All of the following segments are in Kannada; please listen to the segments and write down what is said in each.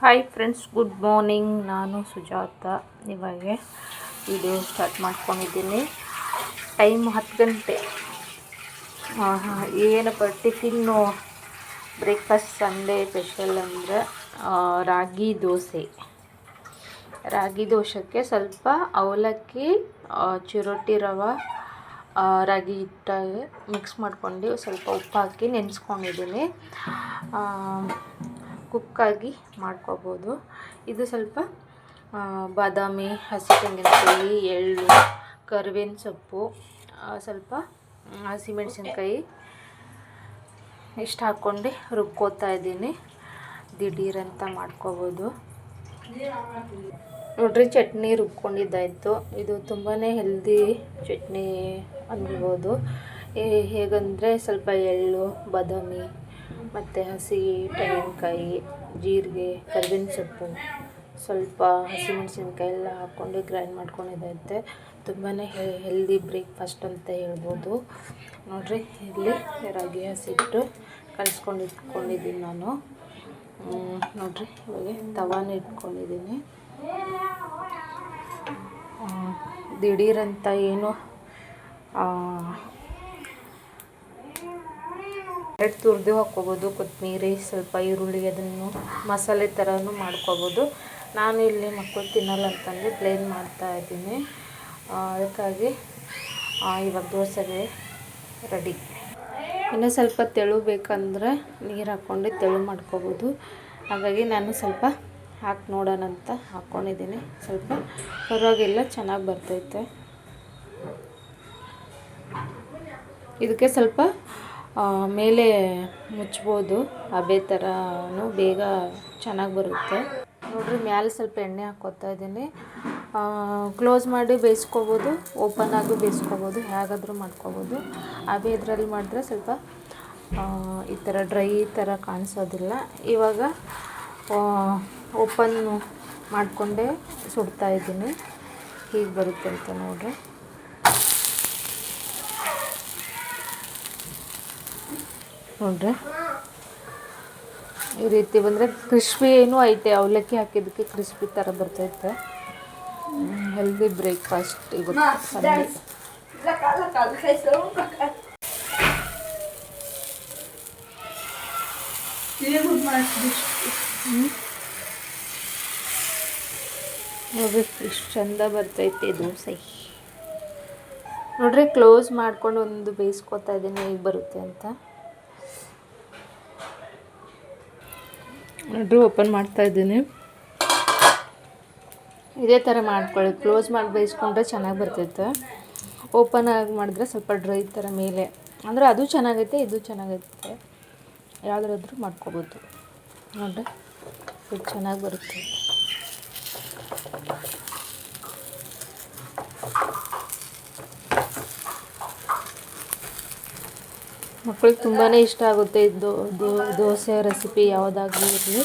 ಹಾಯ್ ಫ್ರೆಂಡ್ಸ್ ಗುಡ್ ಮಾರ್ನಿಂಗ್ ನಾನು ಸುಜಾತ ಇವಾಗ ವಿಡಿಯೋ ಸ್ಟಾರ್ಟ್ ಮಾಡ್ಕೊಂಡಿದ್ದೀನಿ. ಟೈಮ್ ಹತ್ತು ಗಂಟೆ. ಏನಪ್ಪ, ಟಿಫಿನ್ನು ಬ್ರೇಕ್ಫಾಸ್ಟ್ ಸಂಡೇ ಸ್ಪೆಷಲ್ ಅಂದರೆ ರಾಗಿ ದೋಸೆ. ರಾಗಿ ದೋಸೆಗೆ ಸ್ವಲ್ಪ ಅವಲಕ್ಕಿ ಚಿರೋಟಿ ರವೆ ರಾಗಿ ಹಿಟ್ಟಾಗಿ ಮಿಕ್ಸ್ ಮಾಡ್ಕೊಂಡು ಸ್ವಲ್ಪ ಉಪ್ಪು ಹಾಕಿ ನೆನೆಸ್ಕೊಂಡಿದ್ದೀನಿ ಕುಕ್ಕಾಗಿ ಮಾಡ್ಕೋಬೋದು. ಇದು ಸ್ವಲ್ಪ ಬಾದಾಮಿ ಹಸಿ ತೆಂಗಿನಕಾಯಿ ಎಳ್ಳು ಕರಿಬೇವಿನ ಸೊಪ್ಪು ಸ್ವಲ್ಪ ಹಸಿಮೆಣಸಿನ್ಕಾಯಿ ಇಷ್ಟು ಹಾಕ್ಕೊಂಡು ರುಬ್ಕೋತಾ ಇದ್ದೀನಿ. ದಿಢೀರಂತ ಮಾಡ್ಕೋಬೋದು. ನೋಡ್ರಿ, ಚಟ್ನಿ ರುಬ್ಕೊಂಡಿದ್ದಾಯಿತು. ಇದು ತುಂಬಾ ಹೆಲ್ದಿ ಚಟ್ನಿ ಅನ್ಬೋದು ಹೇಗಂದರೆ ಸ್ವಲ್ಪ ಎಳ್ಳು, ಬಾದಾಮಿ ಮತ್ತು ಹಸಿ, ತೆಂಗಿನಕಾಯಿ, ಜೀರಿಗೆ, ಕರಿಬೇವಿನ ಸೊಪ್ಪು, ಸ್ವಲ್ಪ ಹಸಿಮೆಣಸಿನ್ಕಾಯಿ ಎಲ್ಲ ಹಾಕ್ಕೊಂಡು ಗ್ರೈಂಡ್ ಮಾಡ್ಕೊಂಡಿದ್ದೈತೆ ತುಂಬಾ ಹೆಲ್ದಿ ಬ್ರೇಕ್ಫಾಸ್ಟ್ ಅಂತ ಹೇಳ್ಬೋದು. ನೋಡಿರಿ, ಇಲ್ಲಿ ರಾಗಿ ಹಸಿಟ್ಟು ಕಲಿಸ್ಕೊಂಡು ಇಟ್ಕೊಂಡಿದ್ದೀನಿ ನಾನು. ನೋಡಿರಿ, ಇವಾಗ ತವಾನ ಇಟ್ಕೊಂಡಿದ್ದೀನಿ. ದಿಢೀರಂತ ಏನು ಎರಡು ತುರಿದು ಹಾಕ್ಕೋಬೋದು ಕೊತ್ತಂಬರಿ ಸ್ವಲ್ಪ ಈರುಳ್ಳಿ ಅದನ್ನು ಮಸಾಲೆ ಥರನೂ ಮಾಡ್ಕೋಬೋದು. ನಾನು ಇಲ್ಲಿ ಮಕ್ಕಳು ತಿನ್ನಲ್ಲ ಅಂತಂದು ಪ್ಲೇನ್ ಮಾಡ್ತಾ ಇದ್ದೀನಿ. ಅದಕ್ಕಾಗಿ ಇವಾಗ ದೋಸೆಗೆ ರೆಡಿ ಇನ್ನು ಸ್ವಲ್ಪ ತೆಳು ಬೇಕಂದರೆ ನೀರು ಹಾಕ್ಕೊಂಡು ತೆಳು ಮಾಡ್ಕೋಬೋದು. ಹಾಗಾಗಿ ನಾನು ಸ್ವಲ್ಪ ಹಾಕಿ ನೋಡೋಣ ಅಂತ ಹಾಕ್ಕೊಂಡಿದ್ದೀನಿ ಸ್ವಲ್ಪ ಪರವಾಗಿಲ್ಲ, ಚೆನ್ನಾಗಿ ಬರ್ತೈತೆ. ಇದಕ್ಕೆ ಸ್ವಲ್ಪ ಮೇಲೆ ಮುಚ್ಬೋದು. ಹಬೆ ಥರನೂ ಬೇಗ ಚೆನ್ನಾಗಿ ಬರುತ್ತೆ. ನೋಡಿರಿ, ಮ್ಯಾಲೆ ಸ್ವಲ್ಪ ಎಣ್ಣೆ ಹಾಕ್ಕೋತಾ ಇದ್ದೀನಿ. ಕ್ಲೋಸ್ ಮಾಡಿ ಬೇಯಿಸ್ಕೋಬೋದು. ಓಪನ್ ಆಗಿ ಬೇಯಿಸ್ಕೋಬೋದು. ಹೇಗಾದರೂ ಮಾಡ್ಕೋಬೋದು. ಹಬೆ ಇದರಲ್ಲಿ ಮಾಡಿದ್ರೆ ಸ್ವಲ್ಪ ಈ ಥರ ಡ್ರೈ ಥರ ಕಾಣಿಸೋದಿಲ್ಲ. ಇವಾಗ ಓಪನ್ ಮಾಡಿಕೊಂಡೇ ಸುಡ್ತಾ ಇದ್ದೀನಿ. ಹೀಗೆ ಬರುತ್ತೆ ಅಂತ ನೋಡ್ರಿ. ನೋಡ್ರಿ. ಈ ರೀತಿ ಬಂದರೆ ಕ್ರಿಸ್ಪಿ ಏನೂ ಐತೆ, ಅವಲಕ್ಕಿ ಹಾಕಿದ್ದಕ್ಕೆ ಕ್ರಿಸ್ಪಿ ಥರ ಬರ್ತೈತೆ. ಹೆಲ್ದಿ ಬ್ರೇಕ್ಫಾಸ್ಟ್ ಇವತ್ತು ನೋಡ್ರಿ ಎಷ್ಟು ಚಂದ ಬರ್ತೈತೆ ದೋಸೆ. ನೋಡ್ರಿ ಕ್ಲೋಸ್ ಮಾಡ್ಕೊಂಡು ಒಂದು ಬೇಯಿಸ್ಕೊತಾ ಇದ್ದೀನಿ ಈಗ ಬರುತ್ತೆ ಅಂತ. ನೋಡ್ರಿ ಓಪನ್ ಮಾಡ್ತಾ ಇದ್ದೀನಿ. ಇದೇ ಥರ ಮಾಡ್ಕೊಳ್ಳಿ. ಕ್ಲೋಸ್ ಮಾಡಿ ಬೇಯಿಸ್ಕೊಂಡ್ರೆ ಚೆನ್ನಾಗಿ ಬರ್ತೈತೆ. ಓಪನ್ ಆಗಿ ಮಾಡಿದ್ರೆ ಸ್ವಲ್ಪ ಡ್ರೈ ಥರ ಮೇಲೆ. ಅಂದರೆ ಅದು ಚೆನ್ನಾಗೈತೆ, ಇದು ಚೆನ್ನಾಗೈತೆ. ಯಾವುದಾದ್ರೂ ಮಾಡ್ಕೋಬೋದು. ನೋಡ್ರಿ, ಇದು ಚೆನ್ನಾಗಿ ಬರುತ್ತೆ. ಮಕ್ಕಳಿಗೆ ತುಂಬಾ ಇಷ್ಟ ಆಗುತ್ತೆ ಇದು ದೋಸೆ ರೆಸಿಪಿ ಯಾವುದಾಗಲಿ ಇರಲಿ.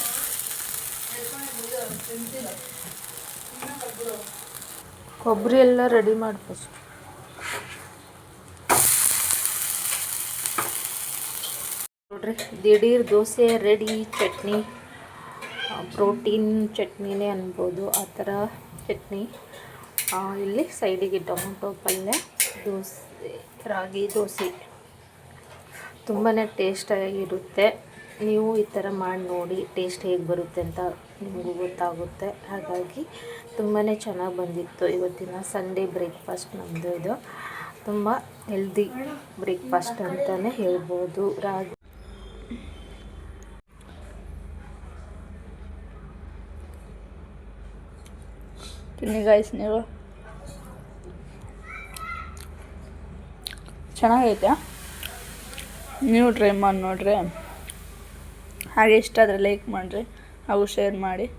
ಕೊಬ್ಬರಿ ಎಲ್ಲ ರೆಡಿ ಮಾಡ್ಬೋದು ನೋಡ್ರಿ, ದಿಢೀರ್ ದೋಸೆ, ರೆಡಿ ಚಟ್ನಿ ಪ್ರೋಟೀನ್ ಚಟ್ನಿನೇ ಅನ್ಬೋದು, ಆ ಥರ ಚಟ್ನಿ. ಇಲ್ಲಿ ಸೈಡಿಗೆ ಟೊಮೊಟೊ ಪಲ್ಯ, ದೋಸೆ, ರಾಗಿ, ದೋಸೆ. ತುಂಬಾ ಟೇಸ್ಟಾಗಿರುತ್ತೆ ನೀವು ಈ ಥರ ಮಾಡಿ ನೋಡಿ ಟೇಸ್ಟ್ ಹೇಗೆ ಬರುತ್ತೆ ಅಂತ ನಿಮಗೂ ಗೊತ್ತಾಗುತ್ತೆ. ಹಾಗಾಗಿ ತುಂಬಾ ಚೆನ್ನಾಗಿ ಬಂದಿತ್ತು ಇವತ್ತಿನ ಸಂಡೇ ಬ್ರೇಕ್ಫಾಸ್ಟ್ ನಮ್ಮದು ಇದು. ತುಂಬ ಹೆಲ್ದಿ ಬ್ರೇಕ್ಫಾಸ್ಟ್ ಅಂತಲೇ ಹೇಳ್ಬೋದು. ರಾಗಿ ತಿನ್ನಿ ಗಾಯ್ಸ್ ನೀವು. ಚೆನ್ನಾಗೈತೆ? ನೀವು ಟ್ರೈ ಮಾಡಿ ನೋಡ್ರಿ. ಹಾಗೆ ಇಷ್ಟ ಆದರೆ ಲೈಕ್ ಮಾಡಿರಿ. ಹಾಗೂ ಶೇರ್ ಮಾಡಿ.